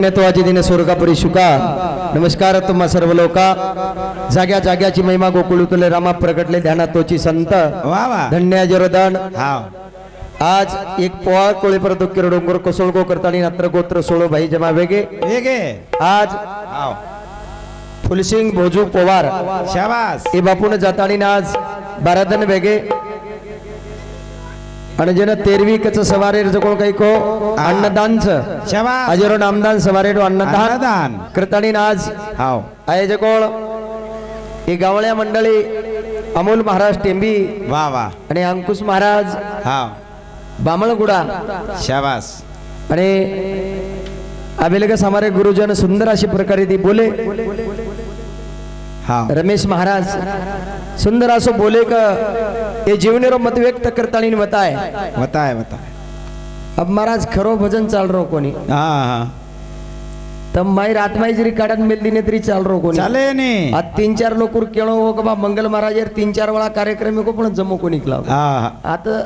पुण्यत्वाची दिन स्वर्गापुरी शुका. नमस्कार तुम्हा सर्व लोका जाग्या जाग्याची महिमा गोकुळ तुले रामा प्रगटले ध्यानात तोची संत धन्य जरोदान आज एक पोळा कोळी पर दुःखी डोंगर कोसळगो करतानी नात्र गोत्र सोळो भाई जमा वेगे. वेगे. आज फुलसिंग भोजू पोवार. शाबास. हे बापून जातानी आज बारादन वेगे. आणि जेन तेरवी कच सवारे कोण काही को अन्नदानच. शाबास. अजरो नामदान सवारे अन्नदान. अन्नदान. करतानी आज. हाव. आयोजकोळ ही गावळ्या मंडळी अमोल महाराज टेंबी. वा वा. आणि अंकुश महाराज. हाव. बामळगुडा. शाबास. आणि आबेलग समारे गुरुजन सुंदर अशी प्रकारे ती बोले. रमेश महाराज सुंदर असो बोले का ते जीवनेरो मत व्यक्त करतानी बताय बताय बताय अब महाराज खरो भजन चाल रो कोणी? हा हा. तर माई रातमाई जरी काढत मेलदी ने तरी चाल रो कोणी? चाले नी. आज तीन चार लोक केळो हो का मंगल महाराज यार तीन चार वेळा कार्यक्रम को पण जमो कोणी हा हा. आता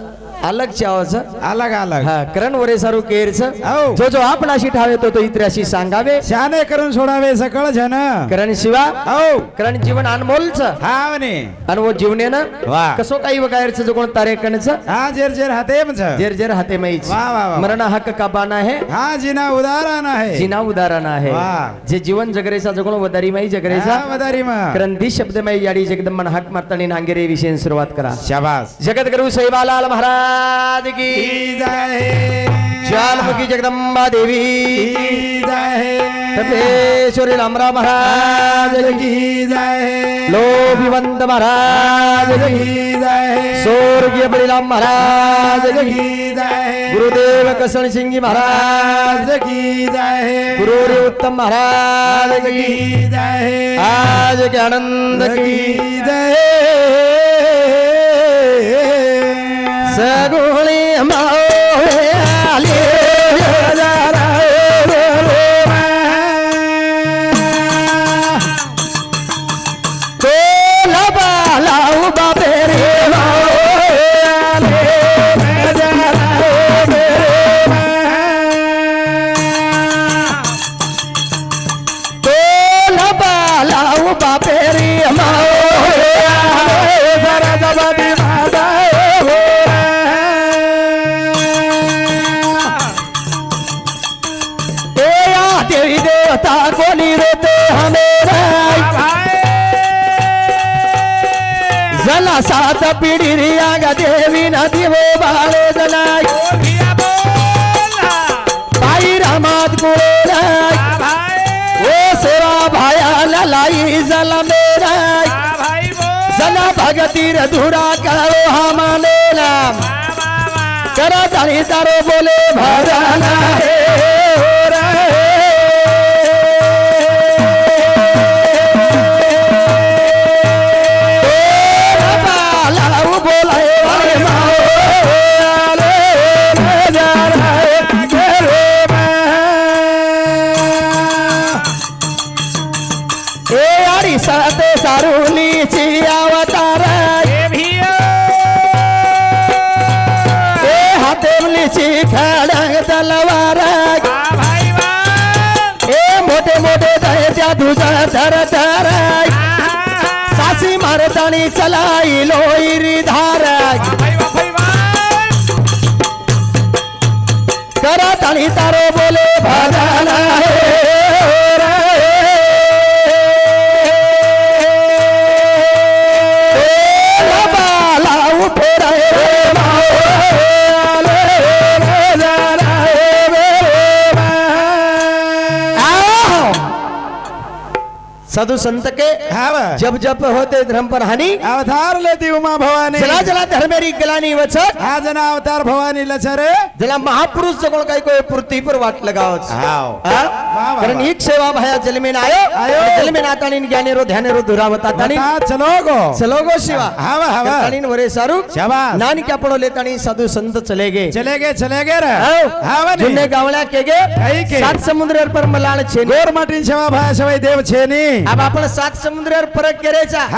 अलग चावाच? अलग अलग. हा करण वरे सारू केरच? हो. जो जो आपणाशी ठावे तो तो इतराशी सांगावे. शाने करून सोडावे सकळ जन करण शिवा हो करण जीवन अनमोलच. हाव नी आणि वो जीवनेनं. वा. कसो काही वगायरच जो कोण तारेकणच हा जेर जेर हाते जेर जेर हाते मैच. वा, वा, वा. मरण हक्क काबाना है हा जिना उदाहरण आहे. जिना उदाहरण आहे. वा. जे जीवन जगरेचा जो कोण वदारी माई जगरेचा हा, वदारी मग करण दी शब्द माई याडी जगदम मन हाक मारतानी नांगेरे विषय सुरुवात करा. शाबास. जगत गुरु सैबालाल महाराज की की जाहे। ज्वालमुखी जगदंबा देवी की तपेश्वरी रामराव महाराज की। की जाहे। लोभिवंत महाराज की। की जाहे। स्वर्गीय बळीराम महाराज की। की जाहे। गुरुदेव कसन सिंगी महाराज की। जाहे। गुरुरी उत्तम महाराज की। की जाहे। आज के आनंद की। की Sadly, I'm out. बाळे जलाय बाई रामात गोळेलाय. ओ सेवा भायाला लाई जला मेराय जला भगतीर धुरा करो मानेला. करा जाणी तारो बोले भराना खडंग तलवार ए मोठे मोठे दह्याच्या तुझा धर धर सासी मारतानी चलाई लोईरी धार. करत आणि तारो बोले भजना साधु संत के जब जब होते धर्म पर हानि। अवतार लेती उमा भवानी। जला जला धर्मेरी गलानी वचत हा जना अवतार भवानी लचरे। जला महापुरुष जगोण काही कोई पृथ्वी पर वाट लगावच हाव। हा? कारण. एक सेवा भया जलमेन आयो। आयो. जलमेन आतानी ज्ञानेरो ध्यानेरो दुरावता तानी बता चलो गो चलो गो शिवा। हावा हावा। तानीन वरे सारू। शाबास। नान क्या पड़ो लेतानी साधु संत चले गए चले गे चले गे रे। हाव. हावा नी. जुन्ने गावळ्या के गे के. सात समुद्र पर मलाळ छे गोर माटीन सेवा भाया सवय देव छेनी। अब आपण सात समुद्रावर परत करायचा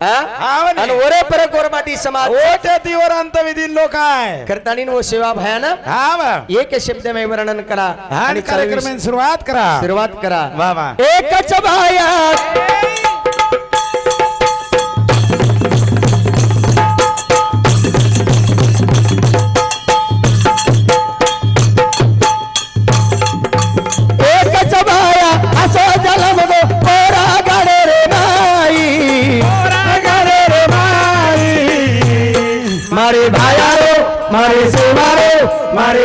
आणि वरे पर गोरबाटी समाज. ओट्या तीवर अंतविधी लोक आहे. करतानी व सेवा भयानं हा वा एक शब्द में वर्णन करा आणि कार्यक्रमाची सुरुवात करा. सुरुवात करा. वा वा. एकच भाया मारे सेवा रो मारे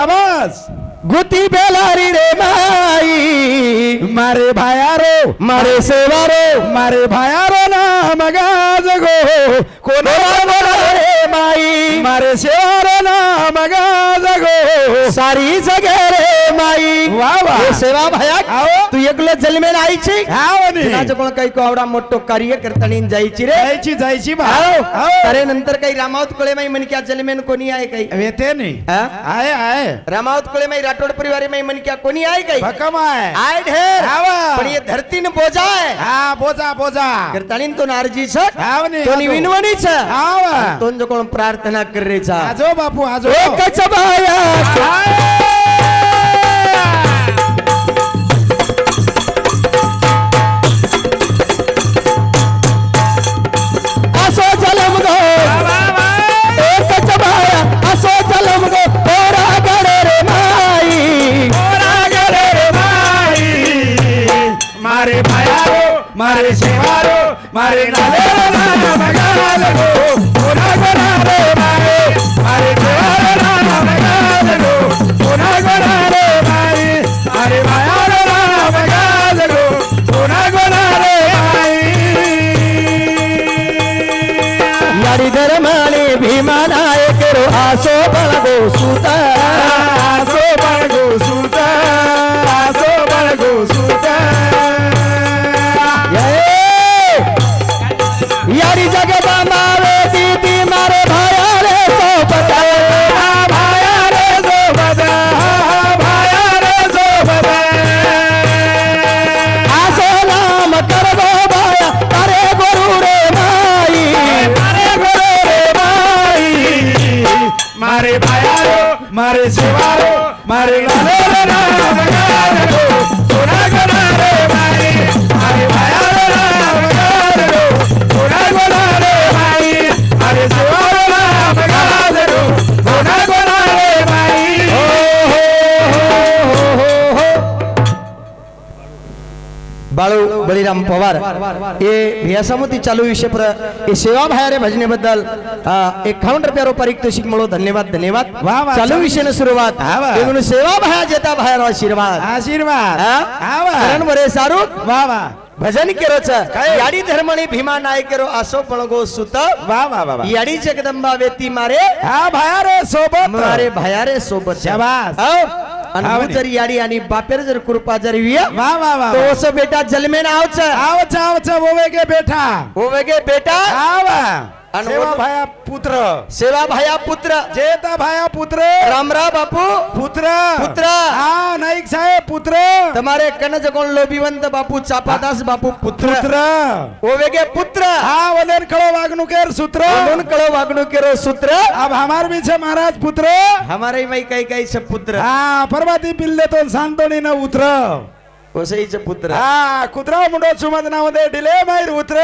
शाबास गुती बेलारी रे माई मारे भायारो मारे सेवा रे मारे भायारो नाम गाजगो कोणा कोणा रे माई मारे सेवारो नाम गाजगो सारी जगे रे माई। वा वा. सेवा भया आओ. तू एकलो जन्मेन आईची? कुणाचं कोण काही कोवडा मोठो कार्य करताना जायची रे. जायची जायची. अरे नंतर काही रामावत कोळे माई म्हणक्या जन्मेन कोणी आहे काही? येते नी. हा? आहे आहे. रामावत कोळे माई राठोड परिवार माई म्हणक्या कोणी आहे काही? भक्कम आहे. आय ढेर. पण ये धरतीन बोजा आहे. हा बोजा बोजा. करताना तो नारजी छ हावनी तो विनवणी छ हावा. तो जो कोण प्रार्थना करेचा आजो बापू आजो एकच बाया. मारे सेवारो मारे नाले नाम गाजगो कोणा कोणा रे मारे भाया रो मारे सेवारो बाळू बळीराम पवार हे भैयासमोती चालू विषय पर हे सेवा भायारे भजनेबद्दल. एकावन्न रुपया रो पारितोषिक मिळो. धन्यवाद धन्यवाद. चालू विषय. सुरुवात. सेवा भाया जेता भायर आशीर्वाद. आशीर्वाद. हा? बरे सारू. वा वा. भजन केरोच? याडी धर्मणी भीमा नाय केरो असो पळगो सुत. वा वा वा याडी जगदंबा वेती मारे. हा भाया रे सोबत. मारे भयारे सोबत. शाबास. आणि तू म्हणे. जर याडी आणि बापेर जर कृपा जर विया वा वा वा तो बेटा जन्मेन आवच. आवच आवच बोवे के बेठा हो वेगे बेटा. आवा आणि सेवा वडू- भाया पुत्र सेवा भाया पुत्र जेता भाया पुत्र रामराव बापू पुत्र पुत्र. हा नाईक साहेब पुत्र તમારે કનજ કોણ લોભીવંત બાપુ ચાપાદાસ બાપू પુત્ર पुत्र ઓવેગે પુત્ર हा वलन खळो वागणुकेर सूत्र म्हणून कळो वागणू केरो सूत्र अब हमार भी छे महाराज पुत्र हमारे माई काही काही छ पुत्र हा परवाती पिल्ले तो सांतोणी न उतर वसईच पुत्र. हा कुत्रा मुंडो सुमत नामध्ये डिले माहीर उतर.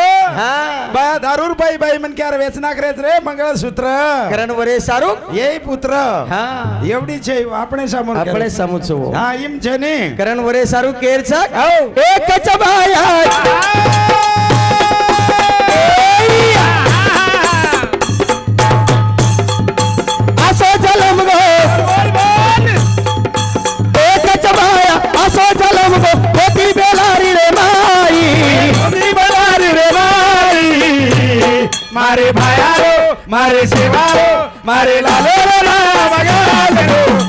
बाया दारूर बाई बाई म्हण क्यार वेचनाक रेच रे मंगळसूत्र. कारण वरे सारू ये पुत्र. हा. एवढी छे आपणे सामो आपणे सामो हा इम जने. कारण वरे सारू केरचा हो. एकच बाया. మరి శివాలు మరి లాలు మగాలు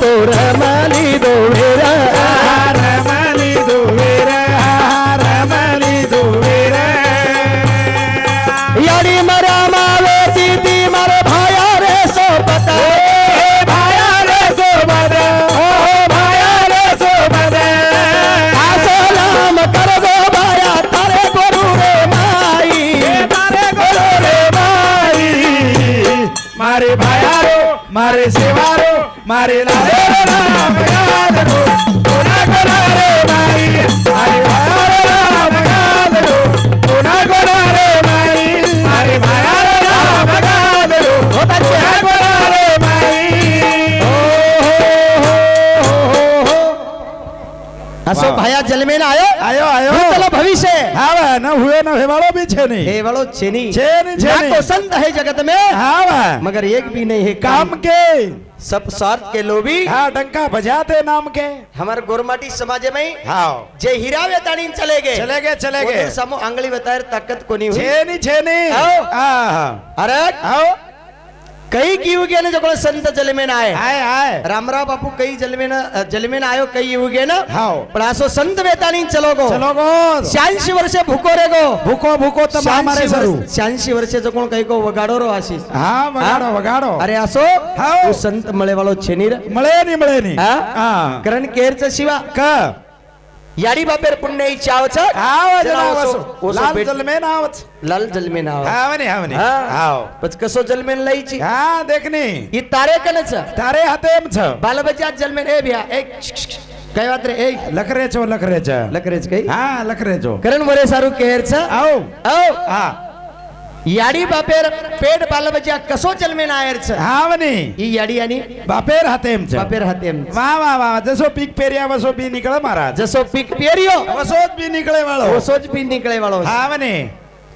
तो रमणी दोवेरा रमणी दोवेरा रमणी दोवेरा यारी मरा मावे दीदी मर भाया रे सो पता भाया रे सो बदा ओ भाया रे सो बदा सलाम कर दो भाया तारे गुरु रे माई तारे गुरु रे माई मारे भाया रो मारे सेवा रो મારે આસો વાહ. ભાયા જલમેન આયો આયો આયો ભૂતલ ભવિષ્ય હાવે ન હુએ ન હેવાળો બી છે નહીં हे वालो छेनी છે ની છે ना ની. तो संत है जगत में हावे मगर एक भी नहीं है काम काम के सब स्वार्थ के लोभी हाँ डंका बजाते नाम के हमारे गोरमाटी समाज में हाँ जे हिरावे ताणी चले गए चले गए चले गए वो तो समूह आंगली बताए ताकत को नहीं हुई छेनी छेनी आओ. हाँ अरे आओ कई युगे ना जो संत जलमेन आए। आए आए। रामराव बापू कई जलमेन जलमेन आयो कई युगेन हाव पण असो संत वेतानी चलो गो चलो गो शहाऐंशी वर्षे भुको रे गो भुको भुको तब हमारे सरू। शहाऐंशी वर्षे जको कई को वगाडो रो आशीष हा वगाडो वगाडो। अरे असो हाव संत मळेवालो छेनीर मळेनी मळेनी। हा। करण केरचा शिवा। का? याडी बापेर पुण्य चावच हाव जनावसो लाल जलमे नावच लाल जलमे नाव हावने हावने. हाव. पच कसो जलमेन लईची? हा देखने. ही तारे कनच तारे हातेम छ बालबच्या जलमेन ए भिया एक काय वात रे एक. लखरेचो लखरेचा लखरेच काही? हा लखरेचो करण वरे सारू केरचा. आओ. आओ. हा. યાડી બાપેર પેડ બાલબજ્યા કસો જલમે નાયર છે? હાવની. ઈ યાડિયાની બાપેર હાથે એમ છે. બાપેર હાથે એમ વાહ વાહ વાહ જસો પીક પેરિયા વસો બી નીકળે મારા. જસો પીક પેરિયો વસો જ બી નીકળે વાળો. વસો જ બી નીકળે વાળો હાવની.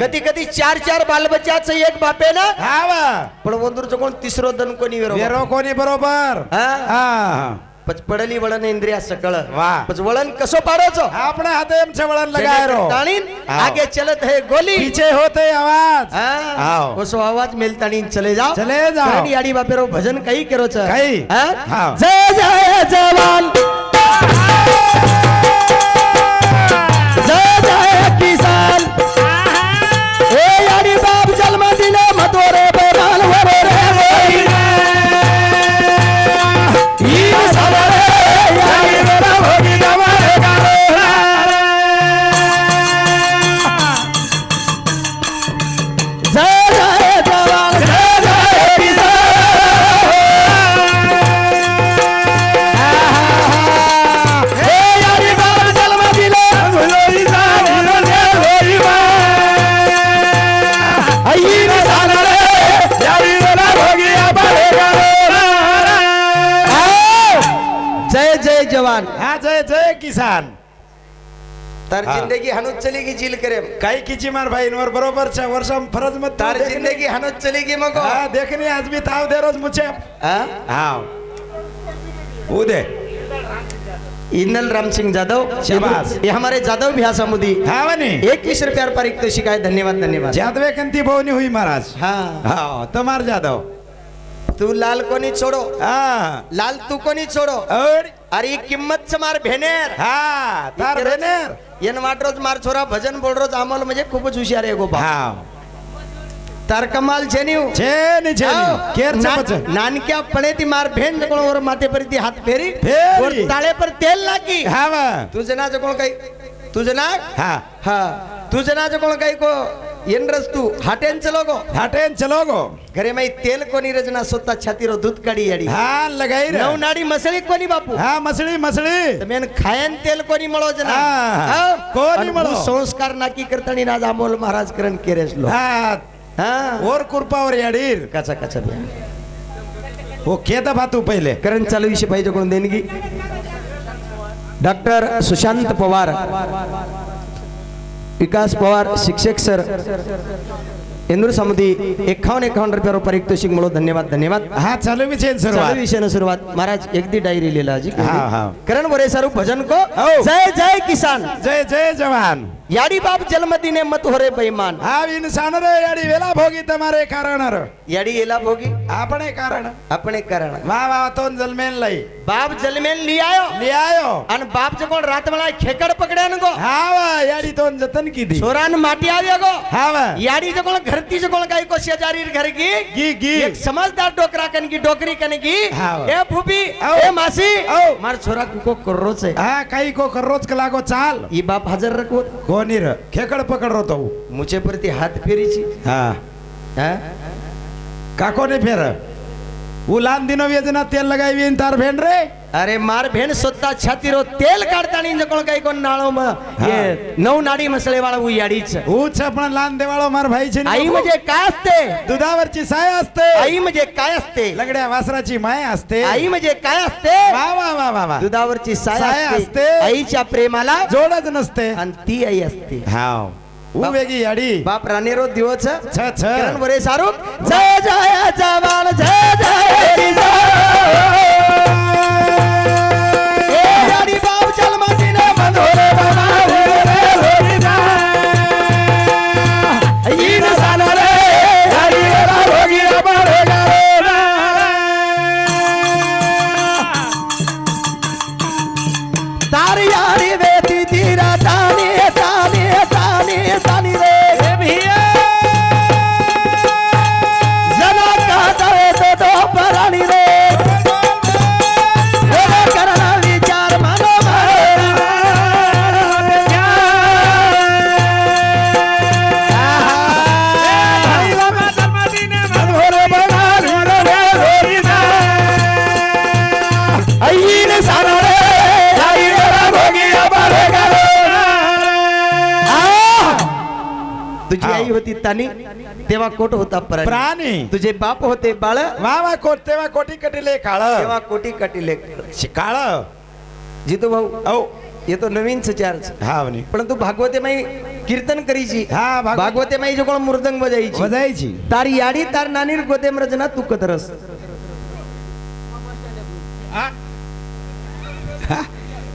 कधी कधी चार चार बालबच्चाच एक बापे ना? पण वंदूरचं कोण? तिसरो दन कोणी विरो कोणी बरोबर. पडली वळण इंद्रिया सकळ. पच वळण कसो पाडायचो? आपण हात वळण लगाय रो. आगे चलत है गोली. पीछे होते आवाज. कसो आवाज मेल ताणी चले जा चले जा बापे रो भजन काही करोच. काही. जय जय जवान. जय जय किसान. ধরে तार हाँ। जिंदगी हनुज चलेगी जील करे. काही किची मार भाईंवर बरोबरच्या वर्षा फरज मत तार जिंदगी हनुज चलेगी मग? हा देखणे आज मी ताव दे रोज मुझे हाँ? हा उदे इनल राम सिंह जादव शाबाश। ये हमारे जादव भ्यासा मोदी हा म्हणे एकवीस रुपया पारितोषिक आहे धन्यवाद धन्यवाद. जादवे कंती भवनी हुई महाराज. हा. हा तमार जादव तू लाल कोणी छोडो? हा. लाल तू कोणी छोडो? और अरे ही किंमत च मार भेनेर. हा तार बेनेर येन वाटरोज मार छोरा भजन बोलरोज आम्हाला म्हणजे खूपच हुशार आहे गोपा हा तार कमाल छेनीव छेनी छेनी केर चपच नानक्या पणे ती मार भेन जकोण वर माथे पर ती हात फेरी. फेरी. वर ताळे पर तेल लागी. हा वा तुझं ना जकोण काही? तुझं ना हा हा तुझं ना जकोण काही को? येनरस तू हाटेंच लोगो हाटेन चलो गो घरे माई तेल कोणी रचना स्वतः छातीरो दूध काढी याडी हा लगाई रे नाडी मसळी कोणी बापू हा मसळी मसळी मेन खायन तेल कोणी मळो जना हा. हा? कोणी मळो? संस्कार नाकी करताना राज अमोल महाराज करण केरेस लो हा हा ओर कुरपावर याडीर कचा कचा द्या हो खेद भातू पहिले करण चालू विषय पाहिजे कोण देणगी डॉक्टर सुशांत पवार विकास पवार शिक्षक सर इंदूर समिती एकावन्न एकावन्न रुपया पारितोषिक म्हणून धन्यवाद धन्यवाद. हा चालू विषय चालू सुरुवात विषय सुरुवात. महाराज एकदी डायरी लिहिला जी हा, हा. करण बोरे सारू भजन को हो. जय जय किसान. जय जय जवान. याडी बाप जलमती ने मत हो रे बेईमान हा इंसान रे याडी वेला भोगी તમારે કારણ ર याडी येला भोगी આપણે કારણ आपण एक कारण वा वा तो जलमेन लई बाप जलमेन ली आयो ली आयो आणि बाप जे कोण रात मला खेकड पकड्या गो हा वा याडी तो जतन कीधी छोरान माटी आव्या गो हा वा याडी जे कोण घरती जे कोण काही को शेजारी घर की गी गी एक समझदार डोकरा कन की डोकरी कन की हाँ। ए फूफी आओ। ए मासी आओ। मार छोरा कुको करोच है हा काही को रोज कलागो चाल ई बाप कोणी र खेकड पकड रो तो मुझे प्रति हात फेरीची हा हा? काको ने फेर उलान दिनो वेजना तेल लगावी तार भेन रे। अरे मार भेन स्वतः छातीरो तेल काढतानी जे कोण काही कोण नाळो म ये नऊ नाडी मसळे वाळा उ याडीच ऊच पण लान देवाळो मार भाई छे आई म्हणजे काय असते? दुधावरची साय असते. आई म्हणजे काय असते? लंगड्या वासराची माय असते. आई म्हणजे काय असते? वा वा वा वा वा. दुधावरची साय असते. आईच्या प्रेमाला जोडच नसते. आणि ती आई असते. हाव. ऊ वेगी याडी। बाप राणेरो दिवच छ छ. किरण बरे सारूक जय जय जवान जय जय. कोट होता प्राणी तुझे बाप होते बाळ वा वा कोट तेव्हा कोटी कटिले काळ तेव्हा कोटी कटिले काळ जितो भाऊ औ ये तो नवीन हा म्हणे परंतु भागवते माई कीर्तन करीची हा भाग भागवते माई जो कोण मृदंग बजायची वजायची तार याडी तार नानीर गोतेम रचना तू कतरस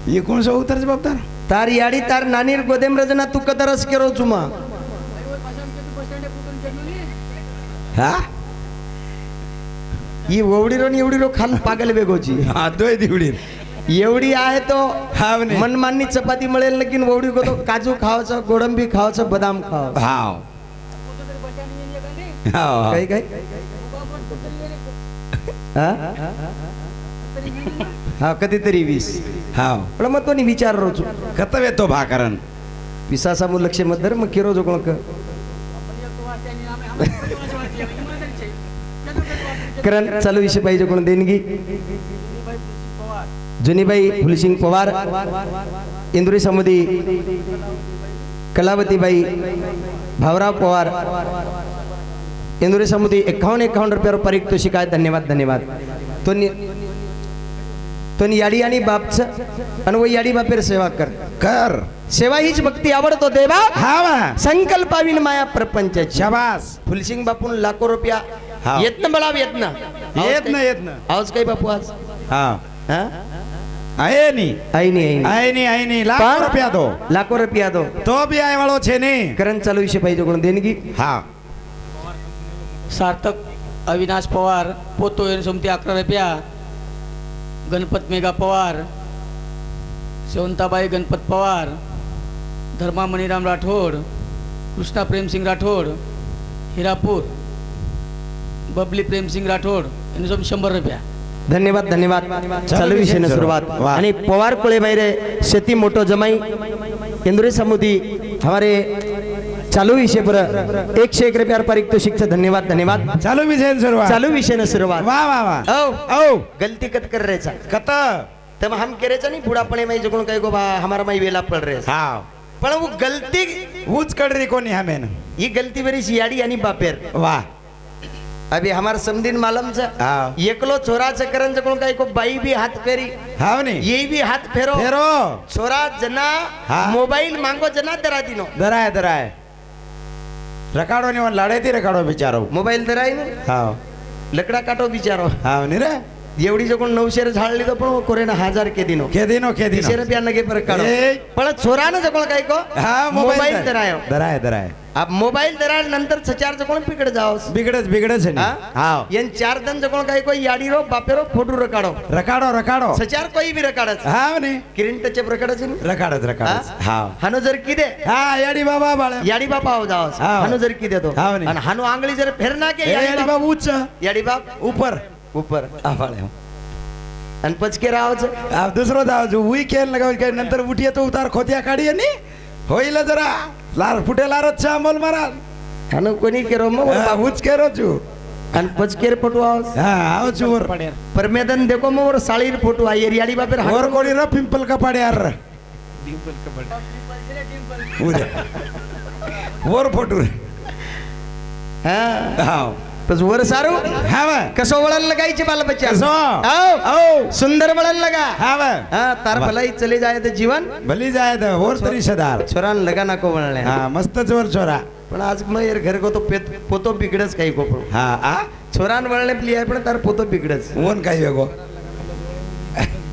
हे कोण सो उतर जबाबदार तार याडी तार नानीर गोदेम रचना तू कतरस केरो चुमा हा? ही ओवडीरो एवढी रो खान पागल बेगोची हा दोय दिवडी एवढी आहे तो हा मनमानी चपाती मिळेल लेकिन ओवडी को तो काजू खावाचं गोडंबी खावाचं बदाम खावाचं हाव काही काही हा? हा कधीतरी वीस हाव पण मग तो विचार रोजू कतव येतो भाकरण विसासा मग लक्ष मत मग किरो जो कोण करण चालू विषय पाहिजे कोण? देणगी. जुनीबाई फुलसिंग पवार. इंदुरी समुदी कलावतीबाई भावराव पवार. इंदुरी समुदी एकावन्न एकावन्न रुपयावर पारितोषिक आहे धन्यवाद धन्यवाद. तो तो याडी आणि बापचं आणि वो याडी बापेर सेवा कर. कर. सेवा हीच भक्ती आवडतो देवा. हा वा. संकल्पाविन माया प्रपंचाची शाबास. फुलसिंग बापून लाखो रुपया हा. येत बळाव येत ना. येत ना येत ना. आवाज काही बापू आज? हा हा? आहे नी. आई नाही आई नाही. आहे नी आहे नी. लाख पण- रुपया दो. लाखो रुपया दो. तो बी आहे वाळो छे नी करण चालू विषय पाहिजे कोण देणगी हा सार्थक अविनाश पवार पोतो सोमती अकरा रुपया. गणपत मेघा पवार शेवंताबाई गणपत पवार धर्मा मणिराम राठोड कृष्णा प्रेमसिंग राठोड हिरापूर. बबली प्रेमसिंग राठोड यांनी सोम शंभर रुपया. धन्यवाद धन्यवाद. चालू विषय सुरुवात. वाह. आणि पवार कोळे बाहेर शेती मोठो जमाई इंदुरी समुदी हमारे चालू विषय पर एक से एक रुपया पारितोषिक धन्यवाद धन्यवाद. चालू विषय सुरुवात. चालू विषय न सुरुवात. वा वा वा. औ. औ. गलती कत कर रेचा कत. तब हम करेचा नहीं बुढ़ापणे में जो कहीं को बा हमारा माई वेला पड़ रहे हा पण वो गलती ऊच कडरी कोणी हमेन ही गलती मेरी सियाडी आणि बापेर. वा. अभी हमार समदीन मालम से हा। एकलो छोरा चकरन जकोण काही को बाई भी हाथ फेरी। हाव नी ये भी हाथ फेरो। फेरो। छोरा जना हा. मोबाईल मांगो जना दरा दिनो। दराय दराय। रकाडो निवन लाडे ती रकाडो बिचारो। मोबाईल दराय ना? हाव लकडा काटो बिचारो। हाव नी रे। एवढी जकोण नऊशे झाडली तर पण कोरेना हजार के दिनो। के दिनो के दिनो। रुपया नगे पर काढो ए. पण छोरानं जकोण काय को? हा मोबाईल दरायो। दराय दराय। मोबाईल दरा नंतर सचार जकोण पिकड जाओ बिगडच बिगडच नी. हाव येन चार दन जकोण काय को याडीरो बापेरो फोटो रकाडो। रकाडो रकाडो। सचार कोई भी रकाडच हाव नी किरीन टचे प्रकाडच रकाडच रकाडच हाव हानो जर किदे हा याडी बाबा बाळा याडी बाप आव जाओ हाव. हानो जर किदे तो। नी. आणि हानो आंगली जर फेरना के याडी याडी बाप बाबा उच्च याडी बाप ऊपर। ऊपर। आवाळे आणि पचके राहावच अब दुसरो दाव जो उई केल लगाव काय नंतर उठिये तो उतार खोतिया काढी आणि होईल जरा. लार फुटे लारत चा मोल मारा हानो कोणी केरो मग? हा, उच केरो चू आणि पचकेर फोटो हा आव चूर परमेदन देखो मग साळीर फोटो आहे याडी बापेर और कोणी र पिंपल कपाडे यार उद्या. वर फोटो हा. हाव. बस वर सारू? हा वा कसो वळण लगायचे बाल बच्चा? आओ औ सुंदर वळण लगा. हा वा हा तार भलाई चले जाए तर जीवन. भली जाय तर और तरी सदार. छोरान लगा नको वळणे. हा मस्त चोर छोरा. पण आज मग यार घर को तो पेत पोतो बिगडच काही को पण हा आ? छोरान वळणे प्ली आहे पण तार पोतो बिगडच ओन काही वेगो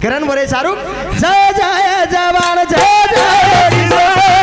करण वरे सारू? जय जय जवान जय जय